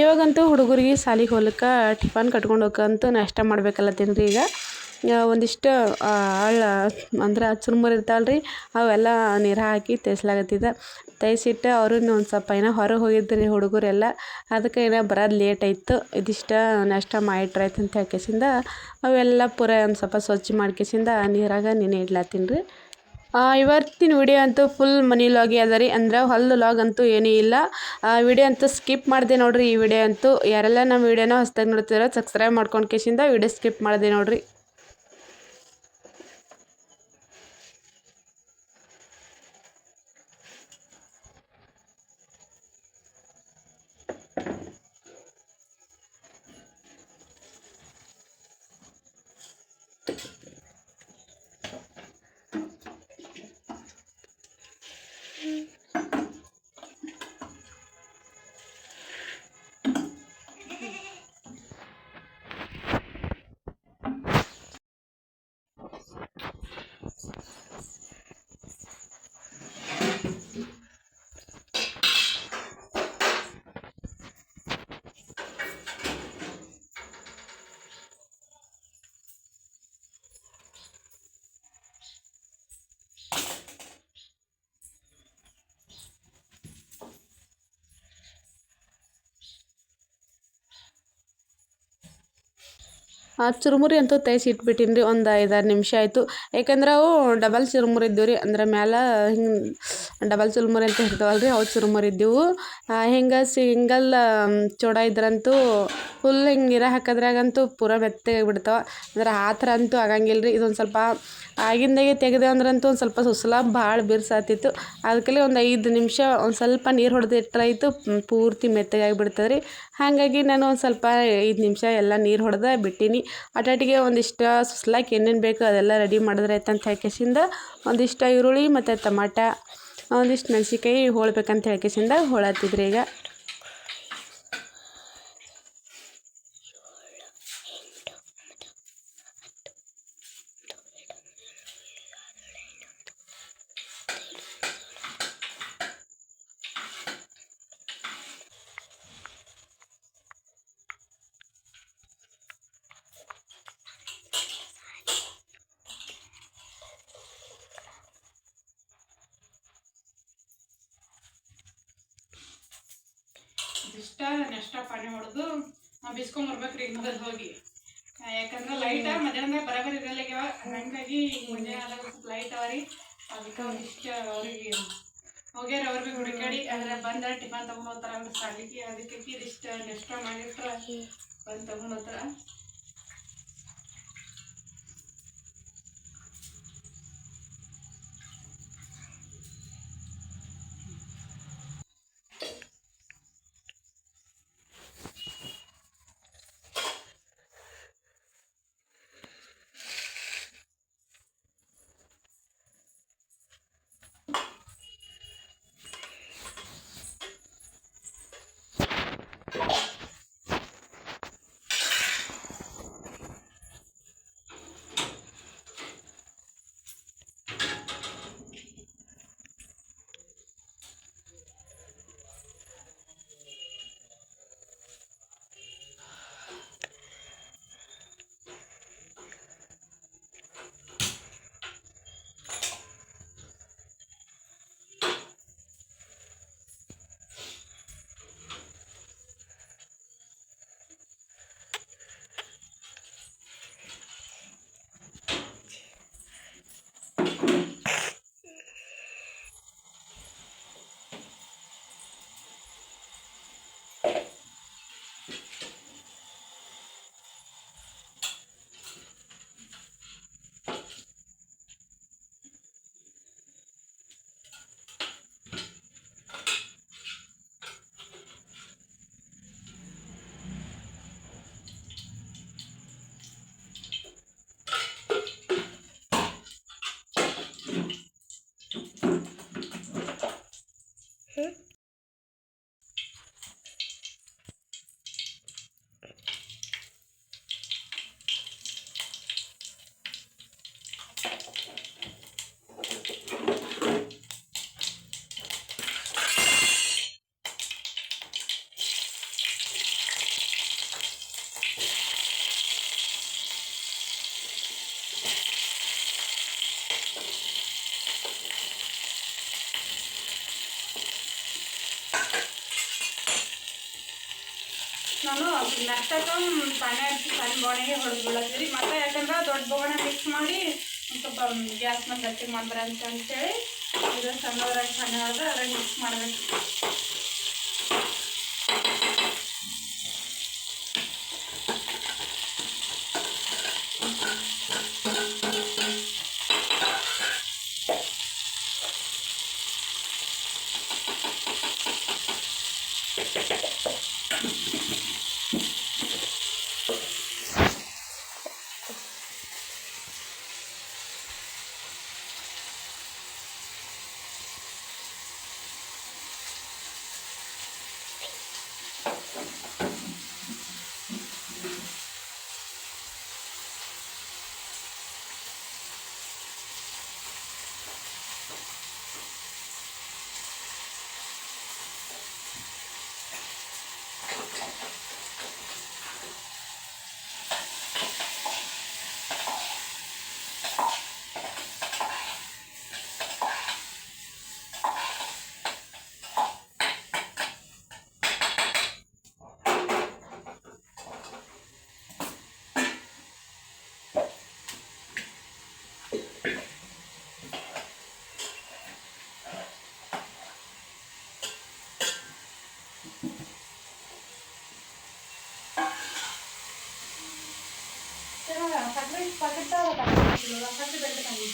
ಇವಾಗಂತೂ ಹುಡುಗರಿಗೆ ಸಾಲಿಗೆ ಹೋಗ್ಲಿಕ್ಕೆ ಟಿಫನ್ ಕಟ್ಕೊಂಡು ಹೋಗಕ್ಕಂತೂ ನಾಷ್ಟ ಮಾಡ್ಬೇಕಲ್ಲತ್ತೀನಿ ರೀ ಈಗ ಒಂದಿಷ್ಟು ಅಳ್ಳ ಅಂದ್ರೆ ಚುರುಮುರಿ ಇರ್ತಾವಲ್ಲ ರೀ ಅವೆಲ್ಲ ನೀರು ಹಾಕಿ ತೇಯ್ಸ್ಲಾಕತ್ತಿದ್ದೆ ತೇಯ್ಸಿಟ್ಟು ಅವರು ಒಂದು ಸ್ವಲ್ಪ ಏನೋ ಹೊರಗೆ ಹೋಗಿದ್ರಿ ಹುಡುಗರೆಲ್ಲ, ಅದಕ್ಕೆ ಏನೋ ಬರೋದು ಲೇಟ್ ಆಯಿತು. ಇದಿಷ್ಟು ನಾಷ್ಟ ಮಾಡಿಟ್ರಾಯ್ತು ಅಂತ ಹೇಳ್ಕೇಸಿಂದ, ಅವೆಲ್ಲ ಪೂರ ಒಂದು ಸ್ವಲ್ಪ ಸ್ವಚ್ಛ ಮಾಡ್ಕೇಸಿಂದ ನೀರಾಗ ನೆನೆ ಇಡ್ಲಾತ್ತೀನಿ ರೀ ಇವತ್ತಿನ ವಿಡಿಯೋ ಅಂತೂ ಫುಲ್ ಮನಿ ಲಾಗಿ ಅದ ರೀ. ಅಂದ್ರೆ ಹೊಲ್ದ ಲಾಗ್ ಅಂತೂ ಏನೂ ಇಲ್ಲ. ವಿಡಿಯೋ ಅಂತೂ ಸ್ಕಿಪ್ ಮಾಡಿದೆ ನೋಡ್ರಿ ಈ ವಿಡಿಯೋ ಅಂತೂ. ಯಾರೆಲ್ಲ ನಮ್ಮ ವಿಡಿಯೋನ ಹೊಸ್ದಾಗಿ ನೋಡ್ತಿರೋ ಸಬ್ಸ್ಕ್ರೈಬ್ ಮಾಡ್ಕೊಂಡು ಕೇಸಿಂದ ವಿಡಿಯೋ ಸ್ಕಿಪ್ ಮಾಡಿದೆ ನೋಡ್ರಿ. ಚುರುಮುರಿ ಅಂತೂ ತೇಸಿ ಇಟ್ಬಿಟ್ಟೀನಿ ರೀ ಒಂದು ಐದಾರು ನಿಮಿಷ ಆಯಿತು. ಯಾಕಂದ್ರೆ ಅವು ಡಬಲ್ ಚುರುಮುರಿ ಇದ್ದವು ರೀ, ಅಂದ್ರೆ ಮ್ಯಾಲ ಹಿಂಗೆ ಡಬಲ್ ಚುರುಮುರಿ ಅಂತ ಇರ್ತಾವಲ್ಲ ರೀ ಅವು ಚುರುಮುರಿ ಇದ್ದೆವು ಹಿಂಗೆ ಸಿಂಗಲ್ ಚೂಡ ಇದ್ರಂತೂ ಫುಲ್ ಹಿಂಗೆ ನೀರ ಹಾಕಿದ್ರಾಗಂತೂ ಪೂರ ಮೆತ್ತಗೆ ಆಗಿಬಿಡ್ತಾವೆ. ಅಂದ್ರೆ ಆ ಥರ ಅಂತೂ ಆಗಂಗಿಲ್ಲ ರೀ ಇದೊಂದು ಸ್ವಲ್ಪ ಆಗಿಂದಾಗೆ ತೆಗೆದೆ ಅಂದ್ರಂತೂ ಒಂದು ಸ್ವಲ್ಪ ಸುಸಲ ಭಾಳ ಬಿರ್ಸಾತಿತ್ತು. ಅದಕ್ಕೆ ಒಂದು ಐದು ನಿಮಿಷ ಒಂದು ಸ್ವಲ್ಪ ನೀರು ಹೊಡೆದು ಇಟ್ಟರಾಯ್ತು ಪೂರ್ತಿ ಮೆತ್ತಗಾಗಿ ಬಿಡ್ತದೆ ರೀ ಹಾಗಾಗಿ ನಾನು ಒಂದು ಸ್ವಲ್ಪ ಐದು ನಿಮಿಷ ಎಲ್ಲ ನೀರು ಹೊಡೆದ ಬಿಟ್ಟಿನಿ. ಅಟಾಟಿಗೆ ಒಂದಿಷ್ಟು ಸುಸ್ಲಾಕ್ ಏನೇನು ಬೇಕು ಅದೆಲ್ಲ ರೆಡಿ ಮಾಡಿದ್ರೆ ಆಯ್ತಂತ ಒಂದಿಷ್ಟ ಒಂದಿಷ್ಟು ಈರುಳ್ಳಿ ಮತ್ತು ಟಮಾಟ. ಒಂದಿಷ್ಟು ಮೆಣಸಿನ್ಕಾಯಿ ಹೋಳ್ಬೇಕಂತ ಹೇಳ್ಕೇಸಿಂದ ಹೋಳತ್ತಿದ್ರಿ ಈಗ. ಇಷ್ಟ ನೆಕ್ಸ್ಟ್ ಪಾನಿ ಹೊಡೆದು ಬಿಸ್ಕೊಂಡ್ ಬರ್ಬೇಕ್ರಿ ಈಗ ಮೊದಲು ಹೋಗಿ. ಯಾಕಂದ್ರೆ ಲೈಟ್ ಮಧ್ಯಾಹ್ನ ಬರಬರಿ ಇರಲ್ಲ ಹಂಗಾಗಿ ಸ್ವಲ್ಪ ಲೈಟ್ ಅವರಿ ಅದಕ್ಕೆ ಇಷ್ಟ ಅವ್ರಿಗೆ ಹೋಗ್ಯಾರ ಅವ್ರ ಭೀ ಹುಡುಕಾಡಿ. ಅಂದ್ರೆ ಬಂದ ಟಿಫನ್ ತಗೊಂಡ್ ಹೋಗ್ತಾರ ಅವ್ರ ಸಾಲಿಗೆ. ಅದಕ್ಕೆ ಇಷ್ಟ ನೆಕ್ಸ್ಟ್ ಮಾಡಿಟ್ರ ಬಂದು ತಗೊಂಡ್ ಹೋಗ್ತಾರ. ನಷ್ಟಕ್ಕೆ ಪಾನೆ ಹಚ್ಚಿ ಸಣ್ಣ ಬೋಣಿಗೆ ಹೊಡೆದು ಮತ್ತು ಯಾಕಂದ್ರೆ ದೊಡ್ಡ ಬೋಗಣೆ ಮಿಕ್ಸ್ ಮಾಡಿ ಸ್ವಲ್ಪ ಗ್ಯಾಸ್ ಮೇಲೆ ಗಟ್ಟಿ ಮಾಡ್ತಾರೆ ಅಂತ ಅಂತೇಳಿ ಇದು ಸಣ್ಣದ್ರಾಗ ಸಣ್ಣ ಅದ್ರಾಗ ಮಿಕ್ಸ್ ಮಾಡಬೇಕು. ಸಕ್ಕರೆ ಪಾಕೆಟ್ ಸಕ್ಕರೆ ಬೇಕು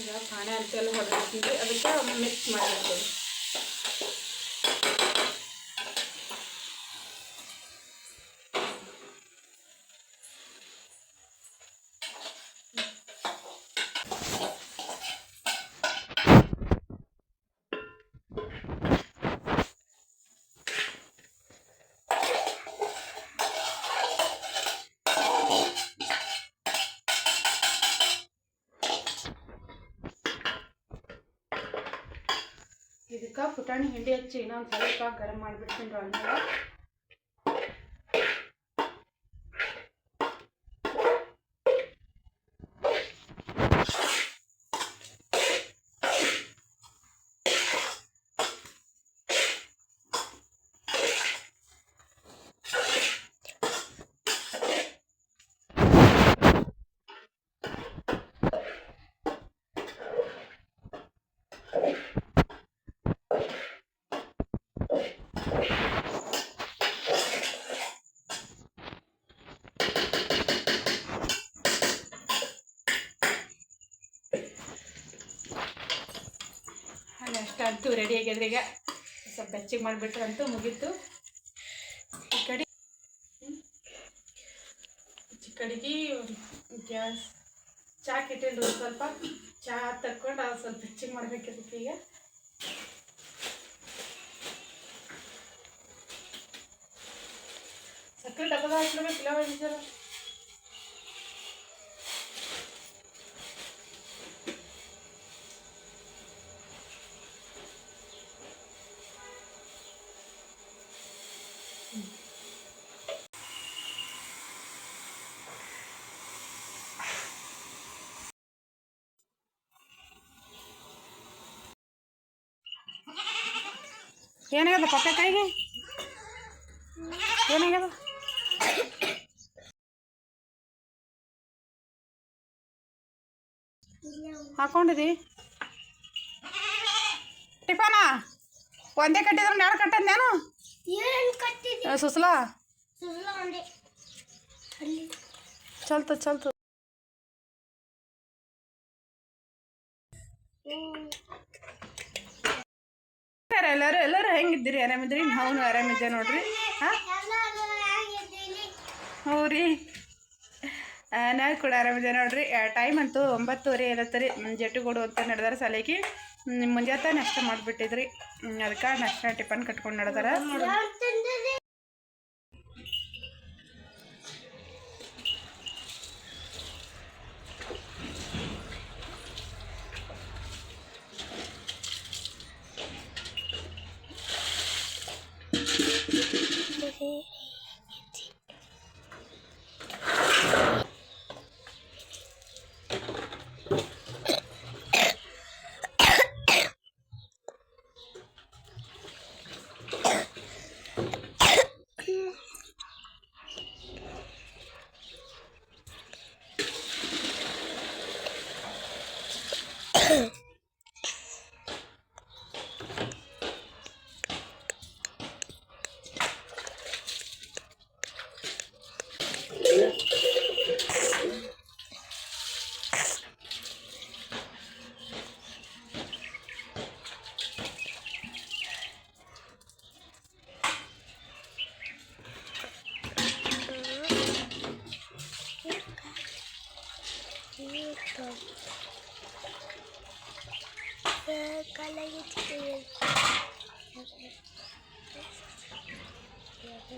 ಈಗ ಪಾಣೆ ಅಂತೆಲ್ಲ ಹೊಡೆದಿರ್ತೀವಿ ಅದಕ್ಕೆ ಮಿಕ್ಸ್ ಮಾಡಿರ್ತೀವಿ ಪುಟಾಣಿ ಹಿಂಡಿ ಹಚ್ಚಿ ಇನ್ನೊಂದು ಸ್ವಲ್ಪ ಗರಂ ಮಾಡಿಬಿಡ್ತೀನಿ ರೀ ಅಷ್ಟಂತೂ ರೆಡಿ ಆಗಿದ್ರೆ ಈಗ ಸ್ವಲ್ಪ ಹೆಚ್ಚಿಗೆ ಮಾಡಿಬಿಟ್ರೆ ಅಂತೂ ಮುಗೀತು. ಈ ಕಡೆ ಕಡೆಗೆ ಗ್ಯಾಸ್ ಚಹಾ ಕೆಟ್ಟಿಲ್ಲ ಸ್ವಲ್ಪ. ಚಹಾ ತಕ್ಕೊಂಡು ಸ್ವಲ್ಪ ಹೆಚ್ಚಿಗೆ ಮಾಡ್ಬೇಕಿರುತ್ತೆ ಈಗ. ಸಕ್ಕರೆ ಡಬ್ಬದ ಹಾಕ್ಲೇಬೇಕಿಲ್ಲ ಒಂದ್ಸಲ ಏನಾಗ್ಯದ ಪಕ್ಕ ಕೈಗೆ ಏನಾಗ್ಯದ ಹಾಕೊಂಡಿದಿ? ಟಿಫಾನ? ಒಂದೇ ಕಟ್ಟಿದ್ರೆ ಎರಡು ಕಟ್ಟಂದೇನು ಏನ್? ಕಟ್ಟಿದೆ ಸುಸ್ಲಾ? ಚಲ್ತ ಚಲ್ತ. ಎಲ್ಲರೂ ಎಲ್ಲರೂ ಹೆಂಗಿದ್ದೀರಿ? ಆರಾಮಿದ್ರಿ ನಾವು ಆರಾಮಿದ್ದೆ ನೋಡ್ರಿ. ಹಾಂ? ಹ್ಞೂ ರೀ ನಾವು ಕೂಡ ಆರಾಮಿದೆ ನೋಡ್ರಿ. ಟೈಮ್ ಅಂತೂ ಒಂಬತ್ತುವರೆ ಇರುತ್ತೆ ರೀ. ಜಟ್ಟಿಗೋಡು ಅಂತ ನಡೆದಾರ ಸಲಕಿ ಮುಂಜಾನೆ ನಷ್ಟ ಮಾಡಿಬಿಟ್ಟಿದ್ರಿ. ಅದಕ್ಕೆ ನಷ್ಟ ಟಿಫನ್ ಕಟ್ಕೊಂಡು ನಡೆದಾರ.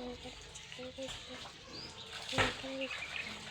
Thank you.